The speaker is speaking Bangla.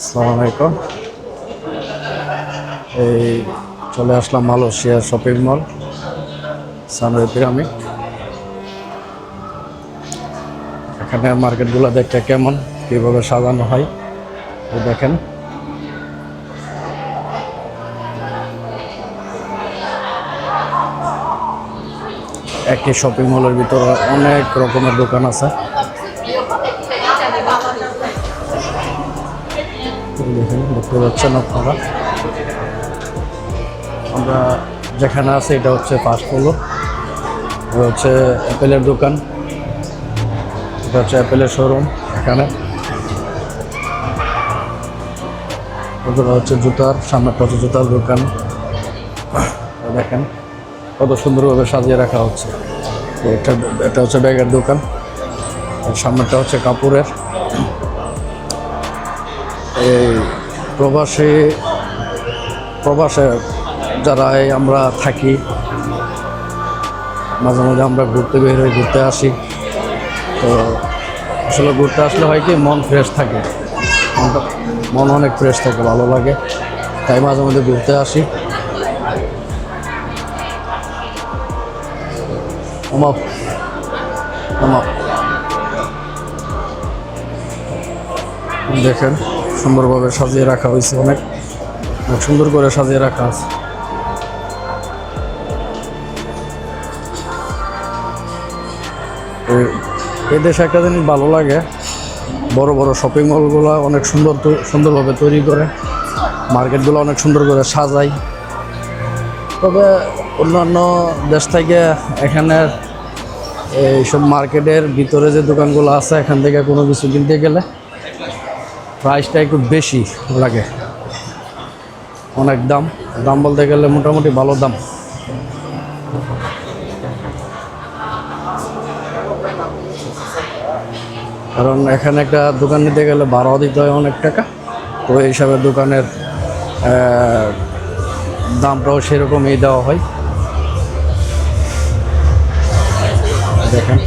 আসসালামু এই চলে আসলাম Malaysia shopping mall Sunway Pyramid. এখানে মার্কেটগুলো দেখতে কেমন, কীভাবে সাজানো হয় দেখেন। একটি শপিং মলের ভিতরে অনেক রকমের দোকান আছে। দেখেন, দেখতে পাচ্ছেন আপনারা। আমরা যেখানে আছে, এটা হচ্ছে ফার্স্ট ফ্লোর এটা হচ্ছে অ্যাপেলের দোকান। এটা হচ্ছে অ্যাপেলের শোরুম এখানে। ওগুলো হচ্ছে জুতার সামনেটা হচ্ছে জুতার দোকান। দেখেন, কত সুন্দরভাবে সাজিয়ে রাখা হচ্ছে। এটা এটা হচ্ছে ব্যাগের দোকান। সামনেটা হচ্ছে কাপড়ের। এই প্রবাসী প্রবাসে যারা আমরা থাকি। মাঝে মাঝে আমরা ঘুরতে বের হই, ঘুরতে আসি। তো আসলে ঘুরতে আসলে হয় কি, মন ফ্রেশ থাকে। মন অনেক ফ্রেশ থাকে, ভালো লাগে। তাই মাঝে মাঝে ঘুরতে আসি। দেখেন। সুন্দরভাবে সাজিয়ে রাখা হয়েছে অনেক। সুন্দর করে সাজিয়ে রাখা আছে। এ- দেশে একটা জিনিস ভালো লাগে, বড় বড় শপিং মলগুলো অনেক সুন্দর সুন্দরভাবে তৈরি করে, মার্কেটগুলো অনেক সুন্দর করে সাজায়। তবে অন্যান্য দেশ থেকে এখানের এইসব মার্কেটের ভিতরে যে দোকানগুলো আছে, এখান থেকে কোনো কিছু কিনতে গেলে প্রাইসটা একটু বেশি লাগে। অনেক দাম। দাম বলতে গেলে মোটামুটি ভালো দাম। কারণ এখানে একটা দোকান নিতে গেলে ভাড়াও দিতে হয় অনেক টাকা। তো এই হিসাবে দোকানের দামটাও সেরকমই দেওয়া হয়। দেখেন।